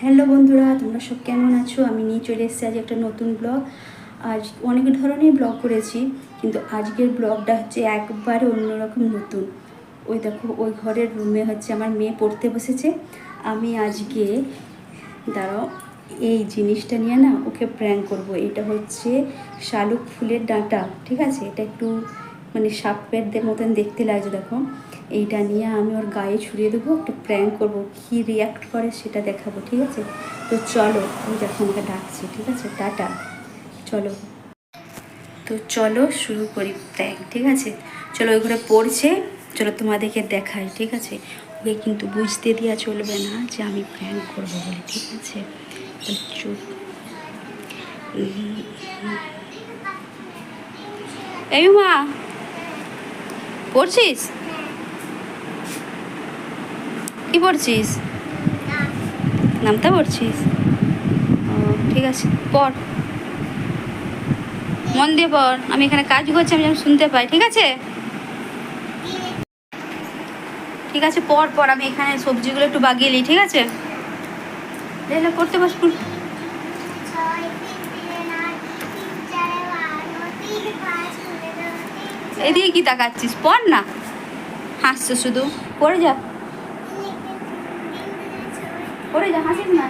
Hello বন্ধুরা, তোমরা সব কেমন আছো? আমি নিয়ে চলে এসেছি আজ একটা নতুন ব্লগ। আজ অনেক ধরনের ব্লগ করেছি, কিন্তু আজকের ব্লগটা হচ্ছে একবারে অন্যরকম নতুন। ওই দেখো, ওই ঘরের রুমে হচ্ছে আমার মেয়ে পড়তে বসেছে। আমি আজকে, দাঁড়াও, এই জিনিসটা নিয়ে না ওকে প্র্যাঙ্ক করব। এটা হচ্ছে শালুক ফুলের ডাঁটা, ঠিক আছে? এটা একটু মানে সাপের মতন দেখতে লাগছে, দেখো। এইটা নিয়ে আমি ওর গায়ে ছুড়িয়ে দেবো, একটু প্র্যাঙ্ক করব, কী রিয়াক্ট করে সেটা দেখাবো, ঠিক আছে? তো চলো, আমি দেখো আমাকে ডাকছি, ঠিক আছে? টাটা। চলো। তো চলো, শুরু করি প্র্যাঙ্ক ঠিক আছে? চলো, ওই ঘরে পড়ছে, চলো তোমাদেরকে দেখাই, ঠিক আছে? ওকে কিন্তু বুঝতে দেওয়া চলবে না যে আমি প্র্যাঙ্ক করব বলে, ঠিক আছে? এই মা, পড়ছিস? কি পড়ছিস? নামটা পড়ছিস? ঠিক আছে, পড়। মন দিয়ে পড়, আমি এখানে কাজ করছি, আমি যেন শুনতে পাই, ঠিক আছে? ঠিক আছে পর পর আমি এখানে সবজিগুলো একটু বাগিয়ে নিই, ঠিক আছে? পাঁচ পনেরো তিন এদিকে কি তাকাচ্ছিস? পড় না? হাসছো শুধু? পড়ে যা। পড়ে যা, হাসিস না?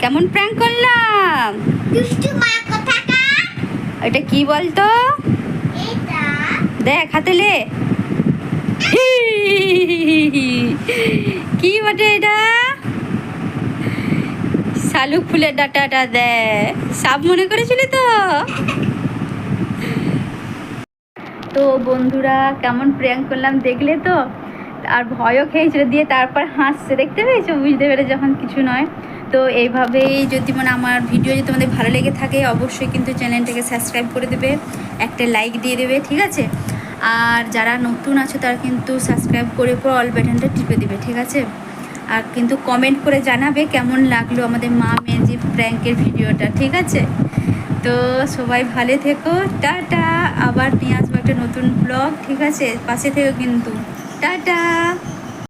কেমন প্র্যাঙ্ক করলাম? এটা কি বলতো? দেখ, হাতে কি বটে এটা? শালুক ফুলের ডাটাটা দে সাপ মনে করেছিলি তো? তো বন্ধুরা, কেমন প্র্যাঙ্ক করলাম দেখলে তো? আর ভয়ও খেয়েছিল, দিয়ে তারপর হাসছে, দেখতে পেয়েছ? বুঝতে পেরে যখন কিছু নয়। তো এইভাবেই যদি মানে আমার ভিডিও যদি তোমাদের ভালো লেগে থাকে, অবশ্যই কিন্তু চ্যানেলটাকে সাবস্ক্রাইব করে দেবে, একটা লাইক দিয়ে দেবে, ঠিক আছে? আর যারা নতুন আছে, তারা কিন্তু সাবস্ক্রাইব করে পর অল বাটনটা টিপে দেবে, ঠিক আছে? আর কিন্তু কমেন্ট করে জানাবে কেমন লাগল আমাদের মা মেজি যে প্র্যাঙ্কের ভিডিওটা, ঠিক আছে? তো সবাই ভালো থেকো, টাটা। আবার নিয়ে আসব একটা নতুন ব্লগ ঠিক আছে? পাশে থেকো কিন্তু। টাটা!